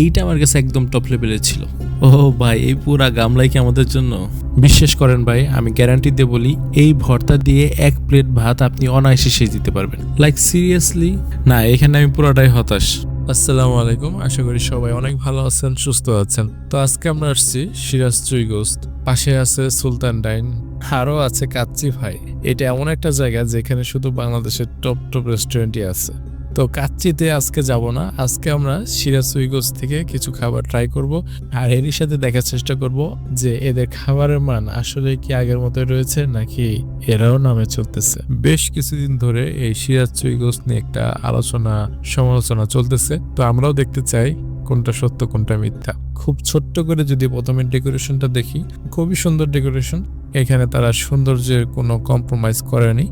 এইটা আমার কাছে একদম টপ লেভেলের ছিল। ও ভাই, এই পুরা গামলাই কি আমাদের জন্য? বিশ্বাস করেন ভাই, আমি গ্যারান্টি দিয়ে বলি, এই ভর্তা দিয়ে এক প্লেট ভাত আপনি অনায়াসে সেজে দিতে পারবেন। লাইক সিরিয়াসলি না, এখানে আমি পুরোটাই হতাশ। আসসালামু আলাইকুম, আশা করি সবাই অনেক ভালো আছেন, সুস্থ আছেন। তো আজকে আমরা আসছি সিরাজ চুই গোস্ত পাশে আছে সুলতান ডাইন, আরও আছে কাচ্চি ভাই। এটা এমন একটা জায়গা যেখানে শুধু বাংলাদেশের টপ টপ রেস্টুরেন্টই আছে। তো কাচ্চিতে আজকে যাব না। আজকে আমরা সিরাজ সুইগোস থেকে কিছু খাবার ট্রাই করব। আর এরই সাথে দেখার চেষ্টা করব যে এদের খাবারের মান আসলে কি আগের মতো রয়েছে নাকি এরাও নামে চলতেছে। বেশ কিছুদিন ধরে এই সিরাজ সুইগোস নিয়ে একটা আলোচনা, সমালোচনা চলতেছে। তো আমরাও দেখতে চাই কোনটা সত্য, কোনটা মিথ্যা। খুব ছোট্ট করে যদি প্রথমে ডেকোরেশনটা দেখি, খুবই সুন্দর ডেকোরেশন। এখানে তারা সৌন্দর্যের কোনো কম্প্রোমাইজ করেনি।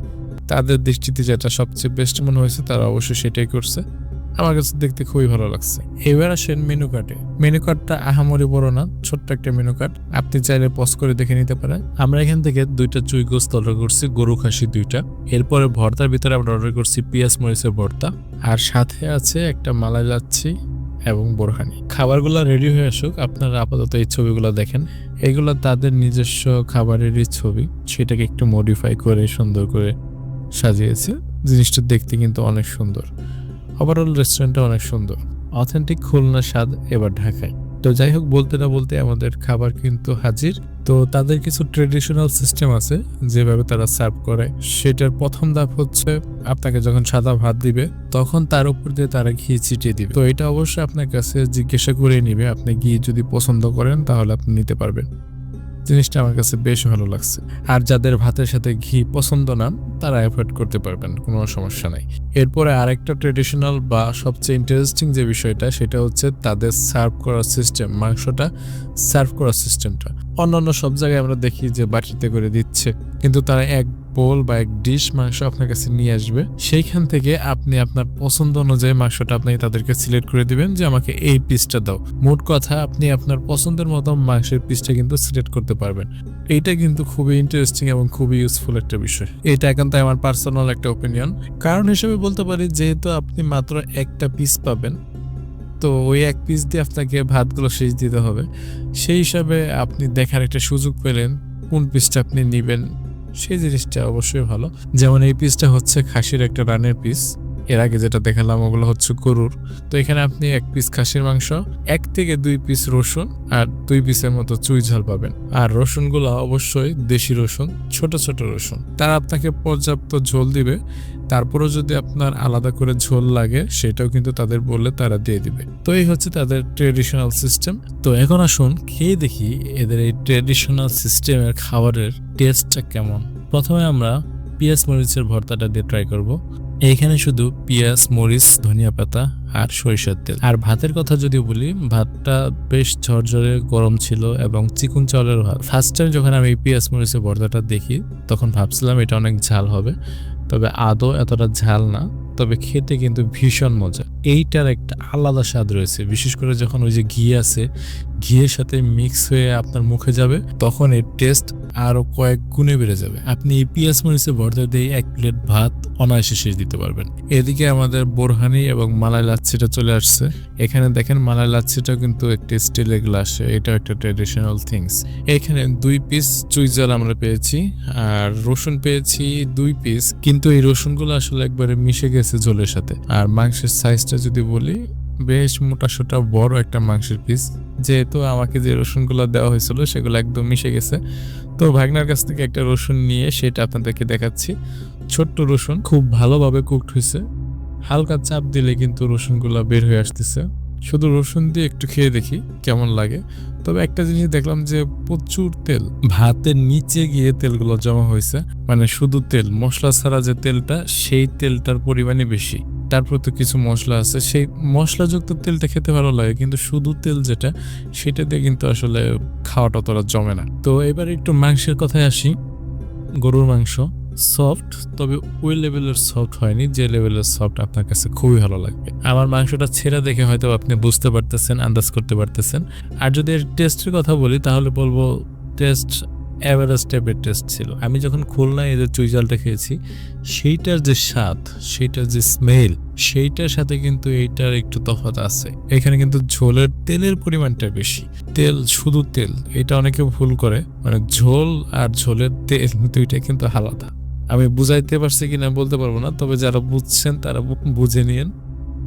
তাদের দৃষ্টিতে যেটা সবচেয়ে বেস্ট মনে হয়েছে, তারা অবশ্যই সেটাই করছে। আমার কাছে দেখতে খুবই ভালো লাগছে। এবার আসেন মেনু কার্ডে মেনু কার্ডটা আহামরি বড় না, ছোট্ট একটা মেনু কার্ড আপনি চাইলে পজ করে দেখে নিতে পারেন। আমরা এখান থেকে দুইটা চুই গোস্ত অর্ডার করছি, গরু খাসি দুইটা। এরপরে ভর্তার ভিতরে আমরা অর্ডার করছি পেঁয়াজ মরিচের ভর্তা। আর সাথে আছে একটা মালাই লাচ্ছি এবং বোরহানি খাবারগুলো রেডি হয়ে আসুক, আপনারা আপাতত এই ছবিগুলো দেখেন। এগুলো তাদের নিজস্ব খাবারেরই ছবি। সেটাকে একটু মডিফাই করে সুন্দর করে সাজিয়েছে। জিনিসটা দেখতে কিন্তু অনেক সুন্দর। ওভারঅল রেস্টুরেন্টটা অনেক সুন্দর। অথেন্টিক খুলনা স্বাদ এবার ঢাকায়। তো যাই হোক, বলতে না বলতে আমাদের খাবার কিন্তু হাজির। তো তাদের কিছু ট্রেডিশনাল সিস্টেম আছে, যেভাবে তারা সার্ভ করে। সেটার প্রথম ধাপ হচ্ছে, আপনাকে যখন সাদা ভাত দিবে, তখন তার উপর দিয়ে তারা ঘি ছিটিয়ে দিবে। তো এটা অবশ্যই আপনার কাছে জিজ্ঞাসা করে নিবে। আপনি ঘি যদি পছন্দ করেন, তাহলে আপনি নিতে পারবেন। জিনিসটা আমার কাছে বেশ ভালো লাগছে। আর যাদের ভাতের সাথে ঘি পছন্দ না, তারা অ্যাভয়েড করতে পারবেন, কোনো সমস্যা নাই। এরপরে আরেকটা ট্রেডিশনাল বা সবচেয়ে ইন্টারেস্টিং যে বিষয়টা, সেটা হচ্ছে তাদের সার্ভ করার সিস্টেম মাংসটা সার্ভ করার সিস্টেমটা অন্যান্য সব জায়গায় আমরা দেখি যে বাটিতে করে দিচ্ছে, কিন্তু তারা এক বোল বা এক ডিশ মাংস আপনার কাছে নিয়ে আসবে, সেইখান থেকে আপনি আপনার পছন্দ অনুযায়ী মাংসটা আপনি তাদেরকে সিলেক্ট করে দিবেন যে আমাকে এই পিসটা দাও। মোট কথা, আপনি আপনার পছন্দের মতো মাংসের পিসটা কিন্তু সিলেক্ট করতে পারবেন। এইটা কিন্তু খুবই ইন্টারেস্টিং এবং খুবই ইউজফুল একটা বিষয়। এটা একান্ত আমার পার্সোনাল একটা ওপিনিয়ন কারণ হিসেবে বলতে পারি, যেহেতু আপনি মাত্র একটা পিস পাবেন, তো ওই এক পিস দিয়ে আপনাকে ভাতগুলো শেষ দিতে হবে। সেই হিসাবে আপনি দেখার একটা সুযোগ পেলেন, কোন পিসটা আপনি নেবেন। সেই জিনিসটা অবশ্যই ভালো। যেমন এই পিসটা হচ্ছে খাসির একটা রানের পিস এর আগে যেটা দেখালাম ওগুলো হচ্ছে গরুর। তো এখানে আপনি এক পিস খাসির মাংস, এক থেকে দুই পিস রসুন আর দুই পিসের মতো চুই ঝাল পাবেন। আর রসুনগুলো অবশ্যই দেশি রসুন, ছোট ছোট রসুন। তারা আপনাকে পর্যাপ্ত ঝোল দিবে, তারপরেও যদি আপনার আলাদা করে ঝোল লাগে, সেটাও কিন্তু তাদের বললে তারা দিয়ে দিবে। তো এই হচ্ছে তাদের ট্রেডিশনাল সিস্টেম তো এখন আসুন, খেয়ে দেখি এদের এই ট্রেডিশনাল সিস্টেমের খাবারের টেস্টটা কেমন। প্রথমে আমরা পেঁয়াজ মরিচের ভর্তাটা দিয়ে ট্রাই করব। এইখানে শুধু পেঁয়াজ, মরিচ, ধনিয়া পাতা আর সরিষার তেল। আর ভাতের কথা যদি বলি, ভাতটা বেশ ঝরঝরে গরম ছিল এবং চিকুন চাউলের ভাত। ফার্স্ট টাইম যখন আমি পেঁয়াজ, মরিচের ভর্তাটা দেখি, তখন ভাবছিলাম এটা অনেক ঝাল হবে। তবে আদৌ এতটা ঝাল না, তবে খেতে কিন্তু ভীষণ মজা। এইটার একটা আলাদা স্বাদ রয়েছে। বিশেষ করে যখন ওই যে ঘি আছে, ঘিয়ের সাথে মিক্স হয়ে আপনার মুখে যাবে, তখন এর টেস্ট আরও কয়েক গুণে বেড়ে যাবে। আপনি এই পেঁয়াজ, মরিচের ভর্তা দিয়ে এক প্লেট ভাত অনায়াসে শেষ দিতে পারবেন। এদিকে আমাদের বোরহানি এবং মালাই লাচ্ছিটা চলে আসছে। এখানে দেখেন মালাই লাচ্ছিটা কিন্তু একটি স্টিলের গ্লাসে, এটাও একটা ট্রেডিশনাল থিংস এখানে দুই পিস চুইজাল আমরা পেয়েছি, আর রসুন পেয়েছি দুই পিস কিন্তু এই রসুনগুলো আসলে একবারে মিশে গেছে ঝোলের সাথে। আর মাংসের সাইজটা যদি বলি, বেশ মোটা সোটা বড় একটা মাংসের পিস যেহেতু আমাকে যে রসুনগুলো দেওয়া হয়েছিল, সেগুলো একদম মিশে গেছে। তো ভাগনার কাছ থেকে একটা রসুন নিয়ে সেটা আপনাদেরকে দেখাচ্ছি। ছোট্ট রসুন খুব ভালোভাবে কুকড হয়েছে। হালকা চাপ দিলে কিন্তু রসুনগুলো বের হয়ে আসতেছে। শুধু রসুন দিয়ে একটু খেয়ে দেখি কেমন লাগে। তবে একটা জিনিস দেখলাম যে প্রচুর তেল, ভাতের নিচে গিয়ে তেলগুলো জমা হয়েছে। মানে শুধু তেল, মশলা ছাড়া যে তেলটা, সেই তেলটার পরিমাণই বেশি। তারপর তো কিছু মশলা আছে। সেই মশলাযুক্ত তেলটা খেতে ভালো লাগে, কিন্তু শুধু তেল যেটা, সেটা দিয়ে কিন্তু আসলে খাওয়াটা তোরা জমে না। তো এবার একটু মাংসের কথায় আসি। গরুর মাংস। সফট তবে ওই লেভেলের সফট হয়নি, যে লেভেলের সফট আপনার কাছে খুবই ভালো লাগবে। আমার মাংসটা ছেঁড়া দেখে হয়তো আপনি বুঝতে পারতেছেন, আন্দাজ করতে পারতেছেন। আর যদি এর টেস্টের কথা বলি, তাহলে বলব টেস্ট এভারেস্ট টাইপের টেস্ট ছিল। আমি যখন খুলনায় এদের চুইজালটা খেয়েছি, সেইটার যে স্বাদ, সেইটার যে স্মেল সেইটার সাথে কিন্তু এইটার একটু তফাৎ আছে। এখানে কিন্তু ঝোলের তেলের পরিমাণটা বেশি। তেল, শুধু তেল, এটা অনেকে ভুল করে। মানে ঝোল আর ঝোলের তেল দুইটা কিন্তু আলাদা। আমি বুঝাইতে পারছি কিনা বলতে পারব না, তবে যারা বুঝছেন তারা বুঝে নিয়েন,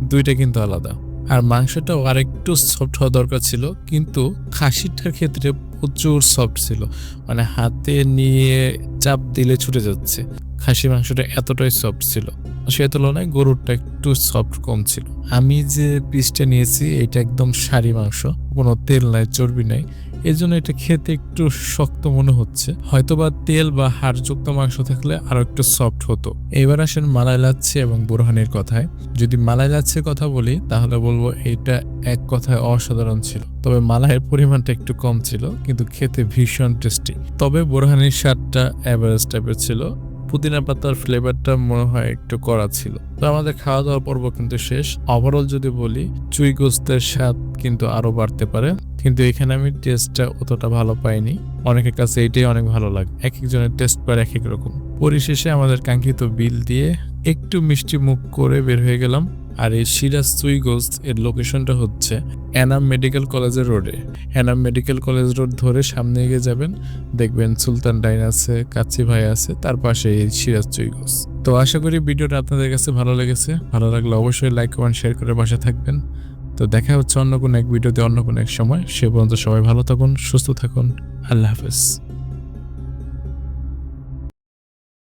দুইটা কিন্তু আলাদা। আর মাংসটাও আরেকটু সফট হওয়া দরকার ছিল, কিন্তু খাসিটার ক্ষেত্রে প্রচুর সফট ছিল মানে হাতে নিয়ে চাপ দিলে ছুটে যাচ্ছে। খাসি মাংসটা এতটাই সফট ছিল। সে তুলনায় গরুরটা একটু সফট কম ছিল। আমি যে পিসটা নিয়েছি, এটা একদম সারি মাংস, কোনো তেল নাই, চর্বি নাই। এই জন্য এটা খেতে একটু শক্ত মনে হচ্ছে। হয়তোবা তেল বা হাড়যুক্ত মাংস থাকলে আরও একটু সফট হতো। এবার আসেন মালাই লাচ্ছি এবং বোরহানির কথায়। যদি মালাই লাচ্ছির কথা বলি, তাহলে বলব এটা এক কথায় অসাধারণ ছিল। তবে মালাইয়ের পরিমাণটা একটু কম ছিল, কিন্তু খেতে ভীষণ টেস্টি তবে বোরহানির স্বাদটা অ্যাভারেজ টাইপের ছিল। পুদিনা পাতার ফ্লেভারটা মনে হয় একটু করা ছিল। তো আমাদের খাওয়া দাওয়া পর্ব কিন্তু শেষ। ওভারঅল যদি বলি, চুই গোস্তের স্বাদ কিন্তু আরও বাড়তে পারে। কিন্তু এখানে আমি টেস্টটা অতটা ভালো পাইনি। অনেকের কাছে এটাই অনেক ভালো লাগে। এক একজনের টেস্ট পার এক এক রকম। পরিশেষে আমাদের কাঙ্ক্ষিত বিল দিয়ে একটু মিষ্টি মুখ করে বের হয়ে গেলাম। আর এই সিরাজ চুই গোস্ত এর লোকেশনটা হচ্ছে এনাম মেডিকেল কলেজের রোডে এনাম মেডিকেল কলেজ রোড ধরে সামনে এগিয়ে যাবেন, দেখবেন সুলতান ডাইন আছে, কাচ্চি ভাই আছে, তার পাশে এই সিরাজ চুই গোস্ত তো আশা করি ভিডিওটা আপনাদের কাছে ভালো লেগেছে। ভালো লাগলে অবশ্যই লাইক কমেন্ট শেয়ার করে পাশে থাকবেন। তো দেখা হচ্ছে অন্য কোনো এক ভিডিওতে অন্য কোনো এক সময়। সে পর্যন্ত সবাই ভালো থাকুন, সুস্থ থাকুন। আল্লাহ হাফেজ।